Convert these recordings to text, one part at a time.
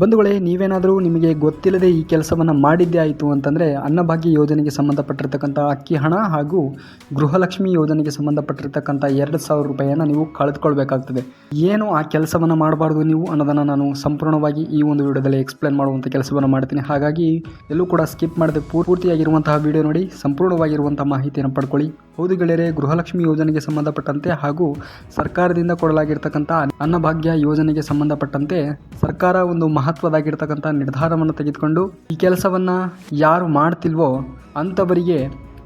ಬಂಧುಗಳೇ, ನೀವೇನಾದರೂ ನಿಮಗೆ ಗೊತ್ತಿಲ್ಲದೆ ಈ ಕೆಲಸವನ್ನು ಮಾಡಿದ್ದೇ ಆಯಿತು ಅಂತಂದರೆ ಅನ್ನಭಾಗ್ಯ ಯೋಜನೆಗೆ ಸಂಬಂಧಪಟ್ಟಿರ್ತಕ್ಕಂಥ ಅಕ್ಕಿ ಹಣ ಹಾಗೂ ಗೃಹಲಕ್ಷ್ಮಿ ಯೋಜನೆಗೆ ಸಂಬಂಧಪಟ್ಟಿರ್ತಕ್ಕಂಥ ಎರಡು ಸಾವಿರ ರೂಪಾಯಿಯನ್ನು ನೀವು ಕಳೆದುಕೊಳ್ಬೇಕಾಗ್ತದೆ. ಏನು ಆ ಕೆಲಸವನ್ನು ಮಾಡಬಾರ್ದು ನೀವು ಅನ್ನೋದನ್ನು ನಾನು ಸಂಪೂರ್ಣವಾಗಿ ಈ ಒಂದು ವಿಡಿಯೋದಲ್ಲಿ ಎಕ್ಸ್ಪ್ಲೇನ್ ಮಾಡುವಂಥ ಕೆಲಸವನ್ನು ಮಾಡ್ತೀನಿ. ಹಾಗಾಗಿ ಎಲ್ಲೂ ಕೂಡ ಸ್ಕಿಪ್ ಮಾಡದೆ ಪೂರ್ತಿಯಾಗಿರುವಂತಹ ವಿಡಿಯೋ ನೋಡಿ ಸಂಪೂರ್ಣವಾಗಿರುವಂಥ ಮಾಹಿತಿಯನ್ನು ಪಡ್ಕೊಳ್ಳಿ. ಹೌದು ಗೆಳೆಯರೆ, ಗೃಹಲಕ್ಷ್ಮಿ ಯೋಜನೆಗೆ ಸಂಬಂಧಪಟ್ಟಂತೆ ಹಾಗೂ ಸರ್ಕಾರದಿಂದ ಕೊಡಲಾಗಿರ್ತಕ್ಕಂಥ ಅನ್ನಭಾಗ್ಯ ಯೋಜನೆಗೆ ಸಂಬಂಧಪಟ್ಟಂತೆ ಸರ್ಕಾರ ಒಂದು ಮಹತ್ವದಾಗಿರ್ತಕ್ಕಂಥ ನಿರ್ಧಾರವನ್ನು ತೆಗೆದುಕೊಂಡು ಈ ಕೆಲಸವನ್ನು ಯಾರು ಮಾಡ್ತಿಲ್ವೋ ಅಂಥವರಿಗೆ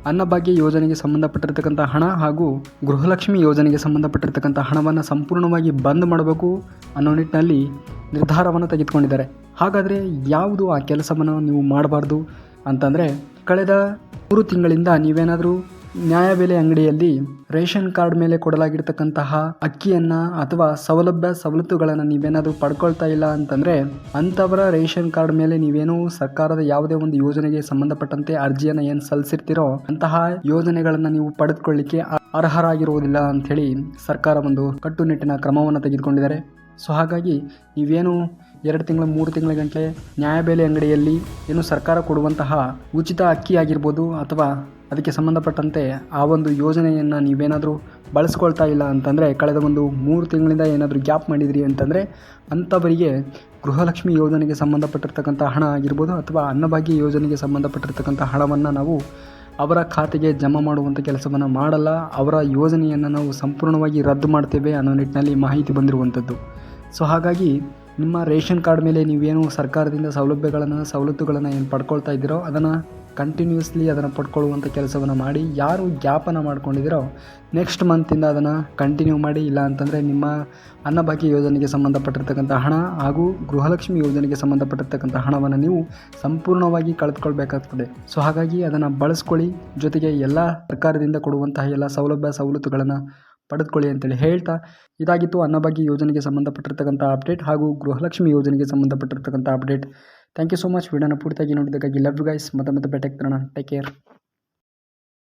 ಅನ್ನಭಾಗ್ಯ ಯೋಜನೆಗೆ ಸಂಬಂಧಪಟ್ಟಿರ್ತಕ್ಕಂಥ ಹಣ ಹಾಗೂ ಗೃಹಲಕ್ಷ್ಮಿ ಯೋಜನೆಗೆ ಸಂಬಂಧಪಟ್ಟಿರ್ತಕ್ಕಂಥ ಹಣವನ್ನು ಸಂಪೂರ್ಣವಾಗಿ ಬಂದ್ ಮಾಡಬೇಕು ಅನ್ನೋ ನಿಟ್ಟಿನಲ್ಲಿ ನಿರ್ಧಾರವನ್ನು ತೆಗೆದುಕೊಂಡಿದ್ದಾರೆ. ಹಾಗಾದರೆ ಯಾವುದು ಆ ಕೆಲಸವನ್ನು ನೀವು ಮಾಡಬಾರ್ದು ಅಂತಂದರೆ, ಕಳೆದ ಮೂರು ತಿಂಗಳಿಂದ ನೀವೇನಾದರೂ ನ್ಯಾಯಬೆಲೆ ಅಂಗಡಿಯಲ್ಲಿ ರೇಷನ್ ಕಾರ್ಡ್ ಮೇಲೆ ಕೊಡಲಾಗಿರ್ತಕ್ಕಂತಹ ಅಕ್ಕಿಯನ್ನು ಅಥವಾ ಸೌಲಭ್ಯ ಸವಲತ್ತುಗಳನ್ನು ನೀವೇನಾದರೂ ಪಡ್ಕೊಳ್ತಾ ಇಲ್ಲ ಅಂತಂದರೆ ಅಂಥವರ ರೇಷನ್ ಕಾರ್ಡ್ ಮೇಲೆ ನೀವೇನು ಸರ್ಕಾರದ ಯಾವುದೇ ಒಂದು ಯೋಜನೆಗೆ ಸಂಬಂಧಪಟ್ಟಂತೆ ಅರ್ಜಿಯನ್ನು ಏನು ಸಲ್ಲಿಸಿರ್ತೀರೋ ಅಂತಹ ಯೋಜನೆಗಳನ್ನು ನೀವು ಪಡೆದುಕೊಳ್ಳಿಕ್ಕೆ ಅರ್ಹರಾಗಿರುವುದಿಲ್ಲ ಅಂಥೇಳಿ ಸರ್ಕಾರ ಒಂದು ಕಟ್ಟುನಿಟ್ಟಿನ ಕ್ರಮವನ್ನು ತೆಗೆದುಕೊಂಡಿದ್ದಾರೆ. ಸೊ ಹಾಗಾಗಿ ನೀವೇನು ಎರಡು ತಿಂಗಳ, ಮೂರು ತಿಂಗಳ ಗಂಟಲೆ ನ್ಯಾಯಬೆಲೆ ಅಂಗಡಿಯಲ್ಲಿ ಏನು ಸರ್ಕಾರ ಕೊಡುವಂತಹ ಉಚಿತ ಅಕ್ಕಿ ಆಗಿರ್ಬೋದು ಅಥವಾ ಅದಕ್ಕೆ ಸಂಬಂಧಪಟ್ಟಂತೆ ಆ ಒಂದು ಯೋಜನೆಯನ್ನು ನೀವೇನಾದರೂ ಬಳಸ್ಕೊಳ್ತಾ ಇಲ್ಲ ಅಂತಂದರೆ ಕಳೆದ ಒಂದು ಮೂರು ತಿಂಗಳಿಂದ ಏನಾದರೂ ಗ್ಯಾಪ್ ಮಾಡಿದಿರಿ ಅಂತಂದರೆ ಅಂಥವರಿಗೆ ಗೃಹಲಕ್ಷ್ಮಿ ಯೋಜನೆಗೆ ಸಂಬಂಧಪಟ್ಟಿರ್ತಕ್ಕಂಥ ಹಣ ಆಗಿರ್ಬೋದು ಅಥವಾ ಅನ್ನಭಾಗ್ಯ ಯೋಜನೆಗೆ ಸಂಬಂಧಪಟ್ಟಿರ್ತಕ್ಕಂಥ ಹಣವನ್ನು ನಾವು ಅವರ ಖಾತೆಗೆ ಜಮಾ ಮಾಡುವಂಥ ಕೆಲಸವನ್ನು ಮಾಡಲ್ಲ. ಅವರ ಯೋಜನೆಯನ್ನು ನಾವು ಸಂಪೂರ್ಣವಾಗಿ ರದ್ದು ಮಾಡ್ತೇವೆ ಅನ್ನೋ ನಿಟ್ಟಿನಲ್ಲಿ ಮಾಹಿತಿ ಬಂದಿರುವಂಥದ್ದು. ಸೊ ಹಾಗಾಗಿ ನಿಮ್ಮ ರೇಷನ್ ಕಾರ್ಡ್ ಮೇಲೆ ನೀವೇನು ಸರ್ಕಾರದಿಂದ ಸೌಲಭ್ಯಗಳನ್ನು, ಸವಲತ್ತುಗಳನ್ನು ಏನು ಪಡ್ಕೊಳ್ತಾ ಇದ್ದೀರೋ ಅದನ್ನು ಕಂಟಿನ್ಯೂಸ್ಲಿ ಅದನ್ನು ಪಡ್ಕೊಳ್ಳುವಂಥ ಕೆಲಸವನ್ನು ಮಾಡಿ, ಯಾರು ಗ್ಯಾಪನ್ನು ಮಾಡ್ಕೊಂಡಿದ್ದೀರೋ ನೆಕ್ಸ್ಟ್ ಮಂತಿಂದ ಅದನ್ನು ಕಂಟಿನ್ಯೂ ಮಾಡಿ, ಇಲ್ಲ ಅಂತಂದರೆ ನಿಮ್ಮ ಅನ್ನಭಾಗ್ಯ ಯೋಜನೆಗೆ ಸಂಬಂಧಪಟ್ಟಿರ್ತಕ್ಕಂಥ ಹಣ ಹಾಗೂ ಗೃಹಲಕ್ಷ್ಮಿ ಯೋಜನೆಗೆ ಸಂಬಂಧಪಟ್ಟಿರ್ತಕ್ಕಂಥ ಹಣವನ್ನು ನೀವು ಸಂಪೂರ್ಣವಾಗಿ ಕಳೆದುಕೊಳ್ಬೇಕಾಗ್ತದೆ. ಸೊ ಹಾಗಾಗಿ ಅದನ್ನು ಬಳಸ್ಕೊಳ್ಳಿ. ಜೊತೆಗೆ ಎಲ್ಲ ಸರ್ಕಾರದಿಂದ ಕೊಡುವಂತಹ ಎಲ್ಲ ಸೌಲಭ್ಯ ಸವಲತ್ತುಗಳನ್ನು ಪಡೆದುಕೊಳ್ಳಿ ಅಂತೇಳಿ ಹೇಳ್ತಾ ಇದಾಗಿತ್ತು. ಅನ್ನಭಾಗ್ಯ ಯೋಜನೆಗೆ ಸಂಬಂಧಪಟ್ಟಿರ್ತಕ್ಕಂಥ ಅಪ್ಡೇಟ್ ಹಾಗೂ ಗೃಹಲಕ್ಷ್ಮಿ ಯೋಜನೆಗೆ ಸಂಬಂಧಪಟ್ಟಿರ್ತಕ್ಕಂಥ update. Thank you so much ವಿಡಿಯೋನ ಪೂರ್ತಿಯಾಗಿ ನೋಡಿದ್ದಕ್ಕಾಗಿ ಲವ್ ಗೈಸ್ ಮತ್ತೆ ಮತ್ತೆ ಭೇಟಿ ತರೋಣ ಟೇಕ್ ಕೇರ್